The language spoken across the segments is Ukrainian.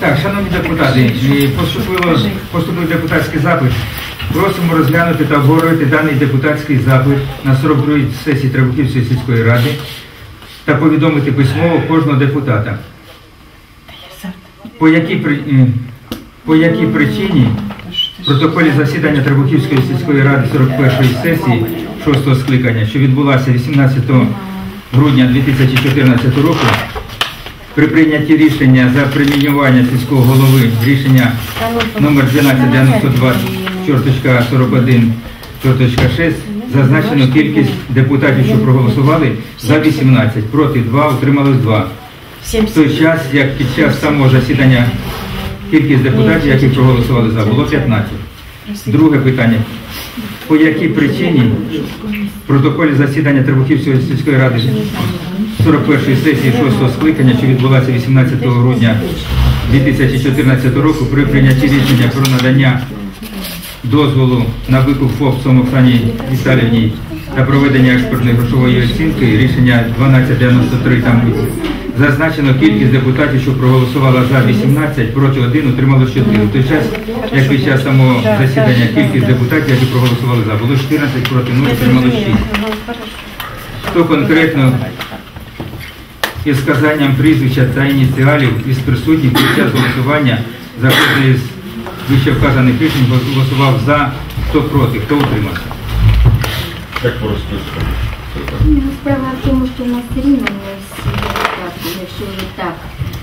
Так, шановні депутати, поступило, поступив депутатський запит. Просимо розглянути та обговорити даний депутатський запит на 42-й сесії Требухівської сільської ради та повідомити письмово кожного депутата. По якій, по якій причині в протоколі засідання Требухівської сільської ради 41-ї сесії 6 скликання, що відбулася 18 грудня 2014 року, при прийнятті рішення за примінювання сільського голови рішення номер 1292 чорточка 41 чорточка 6 зазначено кількість депутатів, що проголосували за 18, проти 2, утрималось 2. В той час, як під час самого засідання кількість депутатів, які проголосували за, було 15. Друге питання. По якій причині в протоколі засідання Требухівської сільської ради 41-ї сесії 6 скликання, що відбулася 18 грудня 2014 року, при прийнятті рішення про надання дозволу на викуп ФОП Сомоксані Віталівні та проведення експертної грошової оцінки, рішення 1293 там зазначено кількість депутатів, що проголосувала за 18, проти 1, утрималось 4. В той час, як під час самого засідання кількість депутатів, які проголосували за, було 14, проти 0, утрималось 6. Хто конкретно із сказанням прізвища та ініціалів із присутніх під час голосування за кожне з вище вказаних рішень голосував за, хто проти, хто утримався. Як по розписку? Ну, Справа в тому, що в нас рівно не всі депутати, якщо вже так.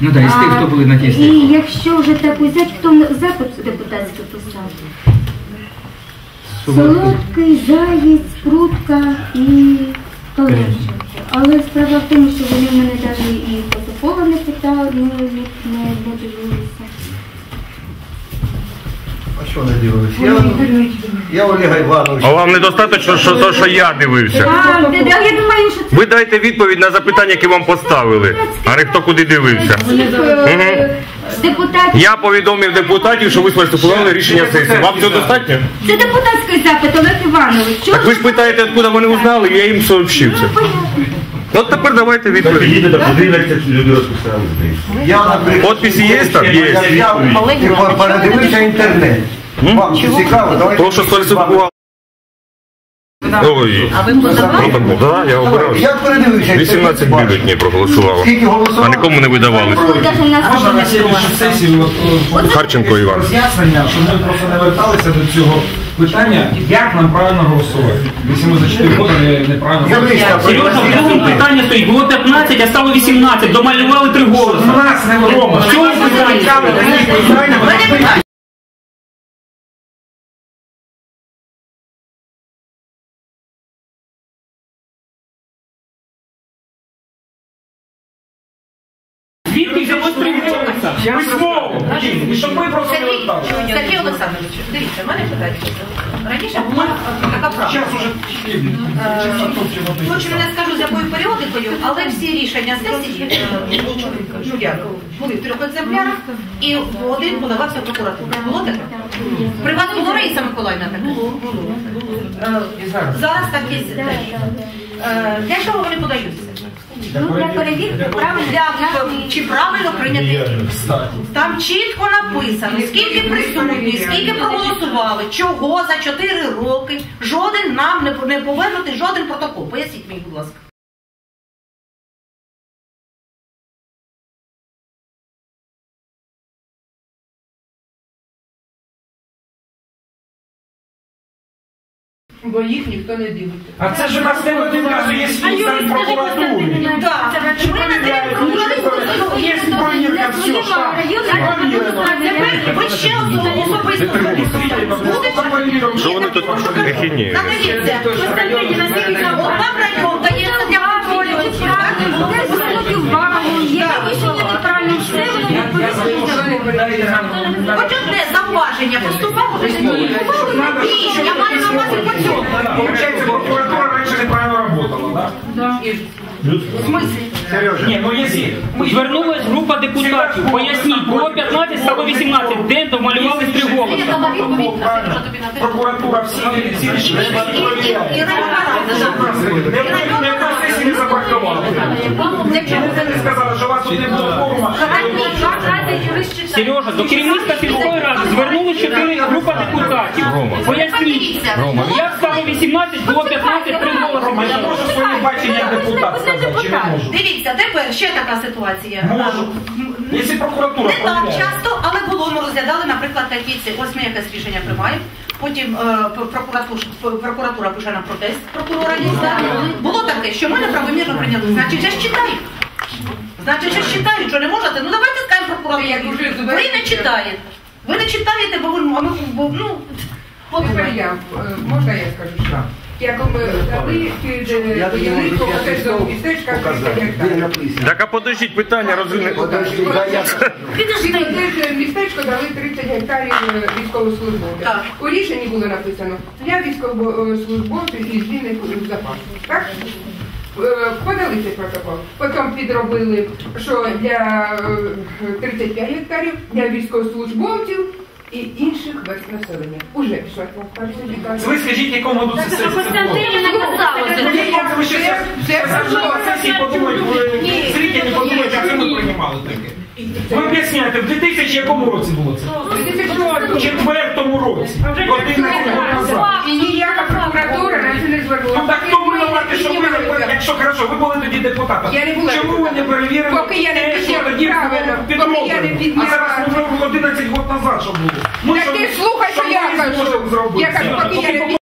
Ну так, із тих, хто були на тій І сесії. якщо вже так взяти, хто запит депутатський писав? Солодкий. Солодкий, заєць, прутка і Калинченко. Але справа в тому, що вони в мене не. А що не дивилися? Я, я Олега Івановича. А вам недостатньо, що то, що я дивився. А, де- де- я думаю, що це Ви дайте відповідь на запитання, які вам поставили, а не хто куди дивився. всіх, е, депутатів. Я повідомив депутатів, що ви сфальсифікували рішення сесії. Вам цього достатньо? Це депутатський запит, Олег Іванович. Чого Так ви ж питаєте, откуда вони узнали, я їм сообщив це. От тепер давайте відповідь. Подписи є там? Є. Я взяв і по- передивився інтернет. Вам цікаво? Давайте. То, що. Ой, протокол, да, я обирав. Я передивився. 18 інтернет, бюлетнів проголосувало. Скільки голосувало? А нікому не видавали. От, Харченко Іван. роз'яснення, щоб ми просто не верталися до цього питання, як нам правильно голосувати. Якщо ми за 4 роки не, неправильно Сережа, в другому питання стоїть, було 15, а стало 18, домалювали три голоси. Нас не Рома. В цьому питанні. Звідки взялось три голоси? Письмово! І щоб ми просто не Сергій, Олександрович, дивіться, в мене питання. Раніше була така практика. Зараз уже Е, Хоч не скажу з якою періодикою, але всі рішення сесії е, ну, були в трьох екземплярах, і один подавався в прокуратуру. Було таке? При вас було Раїса Миколаївна таке? Було. Е, Зараз так є. Е, Для чого вони подаються? Ну, для перевірки правильно. Чи правильно прийняти Там чітко написано, скільки присутні, скільки проголосували, чого за 4 роки жоден нам не, повернути жоден протокол. Поясніть мені, будь ласка. Бо їх ніхто не дивиться. А це ж у нас не видивляє, є свій там прокуратури. Так, не даємо Є провірка всього. Тепер ви ще одну особисто Будете? Що вони тут ахінеють? Дивіться, от вам район дається для контролю. Хоч одне зауваження поступало до Рішення маю на увазі по цьому. Получається, прокуратура раніше неправильно так? В смислі? Ні, ну якщо Звернулась група депутатів. Поясніть, було 15, стало 18. День домалювали три голоси. прокуратура всі всі рішення. Не сказали, що вас тут не було? Сережа, до керівництва сільської ради звернулись чотири група депутатів. Поясніть, як стало 18, було 15, три голоси. Рома, я можу своє бачення депутат сказати, чи не можу? Дивіться, тепер ще така ситуація. Можу. Якщо прокуратура Не так часто, але було. Ми розглядали, наприклад, такі ці. Ось ми якесь рішення приймаємо. Потім е, прокуратура, прокуратура пише нам протест прокурора є. Було таке, що ми неправомірно прийняли. Значить, вже ж читають. Значить, вже ж читають, що не можете. Ну давайте скажемо прокуратурі. Ви не читаєте. Ви не читаєте, бо ви а ми, бо, ну, от Тепер я, е, можна я скажу що? Як ми дали під е, містечка 30 гектарів. Так а подождіть питання розвинути. Подожди, дай я Під котельне містечко дали 30 гектарів е, військовослужбовцям. Так. У рішенні було написано для військовослужбовців із вільних запасів. Так? Е, Подали цей протокол. Потім підробили, що для е, 35 гектарів для військовослужбовців і інших верст населення. Уже пішла фальсифікація. Ви скажіть, якому году це сесія? Ви ще Це- це сесії подумають, зрителі подумають, а це ми приймали таке. Ви об'ясняєте, в 2000 якому році було це? В четвертому році. Один рік назад. І ніяка прокуратура на це не звернула. Ну так хто винуватий, що ви не якщо хорошо, ви були тоді депутатом. Я не була Чому ви не депутатом. перевірили Поки я не те, що підняла- тоді правильно, поки я не підроблено? підняла- А зараз вже 11 років назад, що було. Ну, Так що ти слухай, що що я ми кажу. зможемо зробити? Я кажу, поки я не